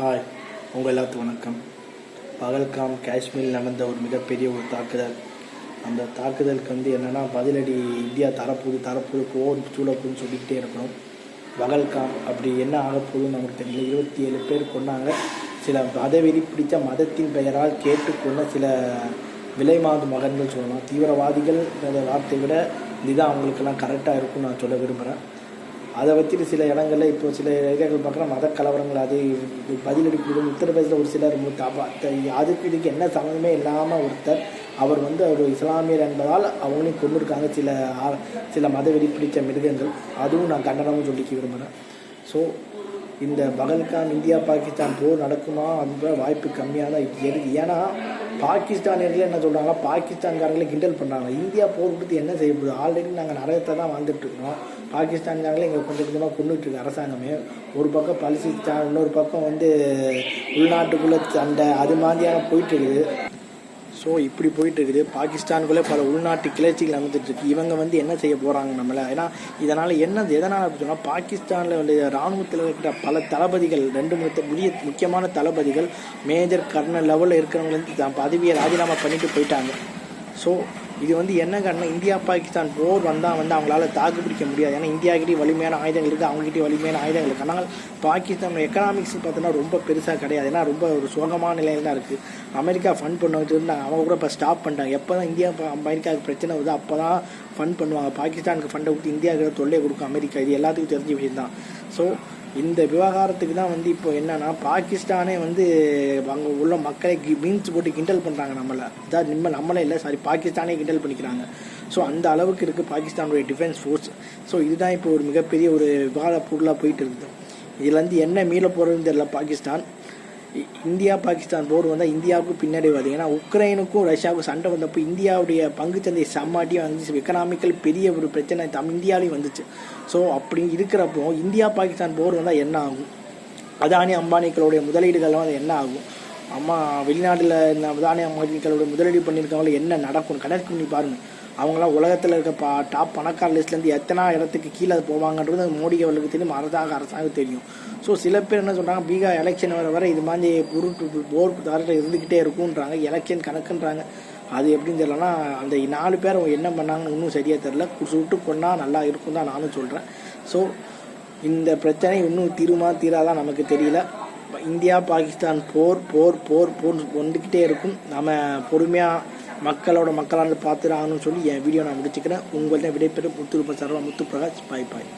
Hi உங்கள் எல்லாத்துக்கும் வணக்கம். பகல்காம் காஷ்மீரில் நடந்த ஒரு மிகப்பெரிய ஒரு தாக்குதல். அந்த தாக்குதலுக்கு வந்து என்னென்னா பதிலடி இந்தியா தரப்போகுது தரப்போகுது போர் சூழப்போகுதுன்னு சொல்லிக்கிட்டே இருக்கணும். பகல்காம் அப்படி என்ன ஆகப்போகுதுன்னு நமக்கு தெரியல. இருபத்தி ஏழு பேர் கொண்டாங்க சில மதவெறி பிடித்த மதத்தின் பெயரால் கேட்டுக்கொண்ட சில விலைமாது மகன்கள் சொல்லலாம். தீவிரவாதிகள் வார்த்தை வார்த்தையை விட இதுதான் அவங்களுக்கெல்லாம் கரெக்டாக இருக்கும்னு நான் சொல்ல விரும்புகிறேன் அதை வச்சுட்டு சில இடங்களில் இப்போ சில ஏரியாக்கள் பார்க்குறோம் மத கலவரங்கள் அது பதிலடி கொடுக்கும் உத்தரப்பிரதேசத்தில் ஒரு சிலர் அதுக்கு இதுக்கு என்ன சம்மந்தமே இல்லாமல் ஒருத்தர் அவர் வந்து அவர் இஸ்லாமியர் என்பதால் அவங்களையும் கொண்டிருக்காங்க சில சில மத வெறி பிடித்த மிருகங்கள். அதுவும் நான் கண்டனமும் சொல்லிக்க விரும்புகிறேன் ஸோ இந்த பகல்கான் இந்தியா பாகிஸ்தான் போர் நடக்குமா அந்த வாய்ப்பு கம்மியாக தான் ஏன்னா பாகிஸ்தானியர்கள் என்ன சொல்கிறாங்கன்னா பாகிஸ்தான்காரங்களே கிண்டல் பண்ணுறாங்க இந்தியா போர் கொடுத்து என்ன செய்ய போகுது? ஆல்ரெடி நாங்கள் நரகத்தை தான் வாழ்ந்துட்டு இருக்கோம் பாகிஸ்தான்காரங்களே இங்கே கொஞ்சம் கொஞ்சமாக கொண்டுட்டுருக்கு அரசாங்கமே. ஒரு பக்கம் பலிசிஸ்தான் இன்னொரு பக்கம் வந்து உள்நாட்டுக்குள்ளே சண்டை அது மாதிரியான போயிட்டு இருக்குது. ஸோ இப்படி போயிட்டு இருக்குது பாகிஸ்தானுக்குள்ளே பல உள்நாட்டு கிளர்ச்சிகள் நடந்துட்டு இருக்கு இவங்க வந்து என்ன செய்ய போகிறாங்க நம்மளை? ஏன்னா இதனால் என்ன எதனால் அப்படி சொன்னால் பாகிஸ்தானில் வந்து இராணுவத்தில் இருக்கிற பல தளபதிகள் ரெண்டு மூணு முடிய முக்கியமான தளபதிகள் மேஜர் கர்னல் லெவலில் இருக்கிறவங்க வந்து தான் பதவியை ராஜினாமா பண்ணிட்டு போயிட்டாங்க. ஸோ இது வந்து என்ன காரணம் இந்தியா பாகிஸ்தான் போர் வந்தால் வந்து அவங்களால தாக்கு பிடிக்க முடியாது. ஏன்னா இந்தியாக்கிட்டே வலிமையான ஆயுதங்கள் இருக்குது அவங்ககிட்டயே வலிமையான ஆயுதங்கள் இருக்குது ஆனால் பாகிஸ்தான் எக்கனாமிக்ஸ் பார்த்தோன்னா ரொம்ப பெருசாக கிடையாது. ஏன்னா ரொம்ப ஒரு சோகமான நிலையில் தான் இருக்குது அமெரிக்கா ஃபண்ட் பண்ண வச்சுருந்தாங்க அவங்க கூட இப்போ ஸ்டாப் பண்ணிட்டாங்க. எப்போ தான் இந்தியா ப- அமெரிக்காவுக்கு பிரச்சனை வருது அப்போ தான் ஃபண்ட் பண்ணுவாங்க. பாகிஸ்தானுக்கு ஃபண்டை கொடுத்து இந்தியாவுக்கு தொல்லை கொடுக்கும் அமெரிக்கா. இது எல்லாத்துக்கும் தெரிஞ்ச விஷயம் தான் ஸோ இந்த விவகாரத்துக்கு தான் வந்து இப்போ என்னன்னா பாகிஸ்தானே வந்து அங்கே உள்ள மக்களை மீன்ஸ் போட்டு கிண்டல் பண்ணுறாங்க நம்மளை. அதாவது நம்ம நம்மளே இல்லை சாரி பாகிஸ்தானே கிண்டல் பண்ணிக்கிறாங்க. ஸோ அந்த அளவுக்கு இருக்குது பாகிஸ்தானுடைய டிஃபென்ஸ் ஃபோர்ஸ் ஸோ இதுதான் இப்போ ஒரு மிகப்பெரிய ஒரு விவாத பொருளாக போயிட்டு இருக்குது. இதுலேருந்து என்ன மீள போகிறதுன்னு தெரியல பாகிஸ்தான். இந்தியா பாகிஸ்தான் போர் வந்தால் இந்தியாவுக்கு பின்னாடி வருது ஏன்னா உக்ரைனுக்கும் ரஷ்யாவுக்கும் சண்டை வந்தப்போ இந்தியாவுடைய பங்குச்சந்தை சம்மாட்டியும் வந்துச்சு. எக்கனாமிக்கல் பெரிய ஒரு பிரச்சனை தம் இந்தியாவிலையும் வந்துச்சு. ஸோ அப்படி இருக்கிறப்போ இந்தியா பாகிஸ்தான் போர் வந்தால் என்ன ஆகும்? அதானி அம்பானிக்களுடைய முதலீடுகள்லாம் வந்து என்ன ஆகும்? அம்மா வெளிநாட்டில் இந்த தானிய அம்பானிக்களுடைய முதலீடு பண்ணியிருக்கவங்கள என்ன நடக்கும்? கணக்கு பண்ணி பாருங்கள் அவங்களாம் உலகத்தில் இருக்க பா டாப் பணக்கார லிஸ்ட்லேருந்து எத்தனை இடத்துக்கு கீழே போவாங்கன்றது மோடி அவர்களுக்கு தெரியும் அரசாங்க அரசாங்கம் தெரியும். ஸோ சில பேர் என்ன சொல்கிறாங்க பீகார் எலெக்ஷன் வர வர இது மாதிரி பொருட்டு போர் தாரில் இருந்துக்கிட்டே இருக்குன்றாங்க எலெக்ஷன் கணக்குன்றாங்க. அது எப்படின்னு தெரியலனா அந்த நாலு பேர் அவங்க என்ன பண்ணாங்கன்னு இன்னும் சரியாக தெரில சுட்டு கொண்டா நல்லா இருக்கும் தான் நானும் சொல்கிறேன் ஸோ இந்த பிரச்சனை இன்னும் தீருமா தீராதான் நமக்கு தெரியல. இந்தியா பாகிஸ்தான் போர் போர் போர் போர் வந்துக்கிட்டே இருக்கும். நம்ம பொறுமையாக மக்களோட மக்களால் பார்த்துடாங்கன்னு சொல்லி என் வீடியோ நான் முடிச்சுக்கிறேன். உங்கள்கிட்ட விடைபெறும் முத்துருப்ப சர்வா முத்து பிரகாஷ் பாய் பாய்.